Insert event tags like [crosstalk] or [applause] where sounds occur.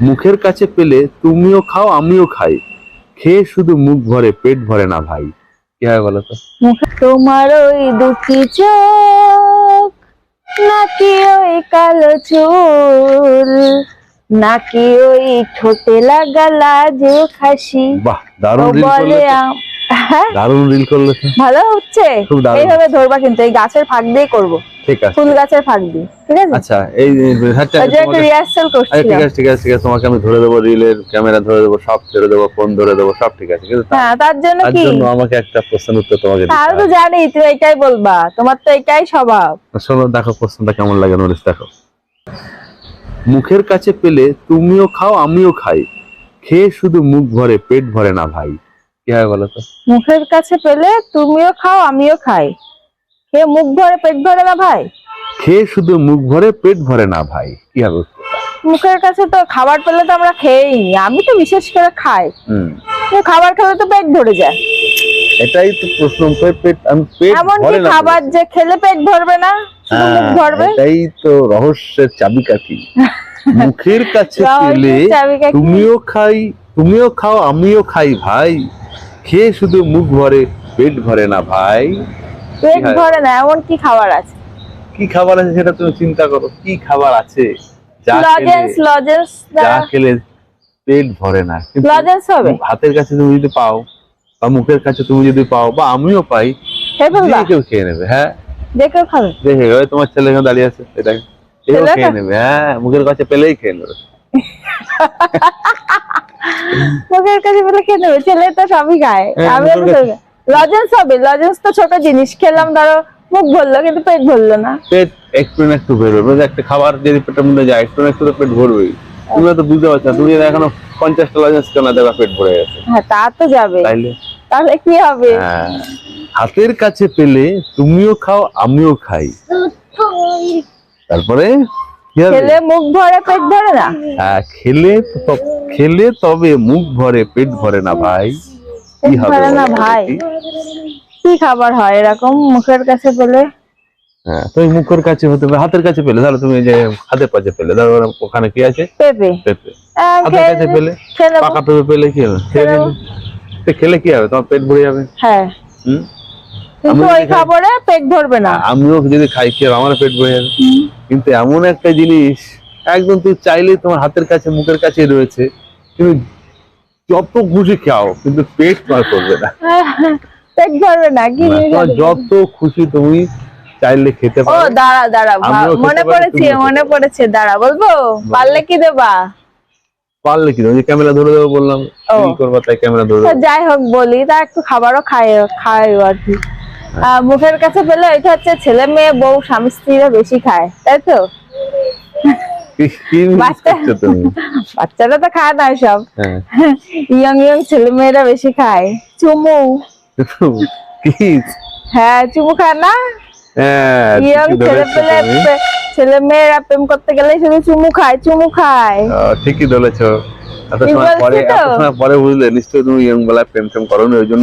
মুখের কাছে পেলে তুমিও খাও আমিও খাই। খেয়ে শুধু মুখ ভরে পেট ভরে না ভাই। কি হয় বলো তো? তোমার ওই দুঃখি চোখ নাকি ওই কালো চুল নাকি ওই ঠোঁটে লাগা যে খাসি? বাহ দারুণ বলে হ্যাঁ। দারুণ রিল করলে। ভালো হচ্ছে। এইভাবে ধরবা কিন্তু এই গাছের ফাঁক দিয়ে করব। ঠিক আছে। ফুল গাছের ফাঁক দিয়ে ঠিক আছে? আচ্ছা এই হাতটা যে একটু রিহার্সাল আচ্ছা, ঠিক আছে ঠিক আছে ঠিক আছে তোমাকে আমি ধরে দেবো রিলের ক্যামেরা ধরে দেবো সব ধরে দেবো ফোন ধরে দেবো সব ঠিক আছে কিন্তু হ্যাঁ তার জন্য তার জন্য আমাকে একটা প্রশ্ন উত্তর তোমাকে দিতে তাহলে তো। জানি তুমি এটাই বলবা তোমার তো এটাই স্বভাব। শোনো দেখো প্রশ্নটা কেমন লাগে নোটিস দেখো। মুখের কাছে পেলে তুমিও খাও আমিও খাই। খেয়ে শুধু মুখ ভরে পেট ভরে না ভাই। কি হয় বলো তো? মুখের কাছে পেলে তুমিও খাও আমিও খাই। খেয়ে মুখ ভরে পেট ভরে না ভাই? খেয়ে শুধু মুখ ভরে পেট ভরে না ভাই কি হবে মুখের কাছে তো খাবার পেলে তো আমরা খেয়েই নি আমি তো বিশেষ করে খাই। খাবার খেলে তো পেট ভরে যায়। এটাই তো প্রশ্ন পেট পেট আমি পেট এমন কি খাবার যে খেলে পেট ভরবে না শুধু মুখ হ্যাঁ, ভরবে? এটাই তো রহস্যের চাবিকাঠি। [laughs] মুখের কাছে পেলে তুমিও খাই তুমিও খাও আমিও খাই ভাই। খেয়ে শুধু মুখ ভরে পেট ভরে না ভাই। পেট ভরে না এমন কি খাবার আছে? কি খাবার আছে সেটা তুমি চিন্তা করো কি খাবার আছে? যা লজেন্স লজেন্স যা খেলে পেট ভরে না। লজেন্স হবে? হাতের কাছে তুমি যদি পাও বা মুখের কাছে তুমি যদি পাও বা আমিও পাই কেউ খেয়ে নেবে হ্যাঁ? দেখেও খাবে? দেখে তোমার ছেলে এখানে দাঁড়িয়ে আছে এও খেয়ে নেবে হ্যাঁ মুখের কাছে পেলেই খেয়ে নেবে। [laughs] মুখের কাছে নেবে ছেলে তো সবই খায়। হ্যাঁ, কাছে- লজেন্স হবে লজেন্স তো ছোট জিনিস। খেলাম ধরো মুখ ভরলো কিন্তু পেট ভরলো না। পেট একটু না একটু বেরোবে? একটা খাবার যদি পেটের মধ্যে যায় একটু না একটু তো পেট ভরবেই। তুমি তো বুঝতে পারছ না তুমি এখনও পঞ্চাশটা লজেন্স কেন পেট ভরে গেছে। হ্যাঁ তা তো যাবে। তাইলে? তাহলে কি হবে? হ্যাঁ, হাতের কাছে পেলে তুমিও খাও আমিও খাই। তারপরে খেলে মুখ ভরে পেট ভরে না? হ্যাঁ, খেলে তো খেলে তবে মুখ ভরে পেট ভরে না ভাই। কি হবে না ভাই। কি? খাবার হয় এরকম মুখের কাছে পেলে? হ্যাঁ তুমি মুখের কাছে হতে হবে হাতের কাছে পেলে। ধরো তুমি যে হাতের কাছে পেলে ধরো ওখানে কি আছে? পেঁপে। পেঁপে। হাতের কাছে পেলে। পাকা পেঁপে পেলে কি হবে। তো খেলে কি হবে? তোমার পেট ভরে যাবে? হ্যাঁ। হুম? কিন্তু ওই খাবারে পেট ভরবে না। আমিও যদি খাই খেয়ে আমার পেট ভরে যাবে। কিন্তু এমন একটা জিনিস একদম তুমি চাইলেই তোমার হাতের কাছে মুখের কাছে রয়েছে। তুমি যত খুশি খাও কিন্তু পেট তোমার করবে না। পেট ভরবে না কি যত খুশি তুমি চাইলে খেতে ও দাঁড়া দাঁড়া মনে পড়েছে মনে পড়েছে দাঁড়া বলব? পারলে কি দেবা? পারলে কি তুমি ক্যামেরা ধরে দেবো বললাম কি করবা তাই ক্যামেরা ধরে যাই হোক বলি তা একটু খাবারও খায় খায় আর কি। মুখের কাছে পেলে এটা হচ্ছে ছেলে মেয়ে বউ স্বামী স্ত্রীরা বেশি খায় তাই তো কি- কি মিস বাচ্চা- করছ তুমি বাচ্চারা তো খায় না সব হ্যাঁ। ইয়ং ইয়ং ছেলে মেয়েরা বেশি খায়। চুমু। হ্যাঁ চুমু খায় না? হ্যাঁ ইয়ং ঠিকই ছেলে ধরেছো পেলে ছেলে মেয়েরা প্রেম করতে গেলে শুধু চুমু খায় চুমু খায়। ঠিকই ধরেছো। এত সময় পরে বলছি এত সময় পরে বুঝলে নিশ্চয়ই তুমি ইয়ং বেলায় প্রেম টেম করো ওই জন্য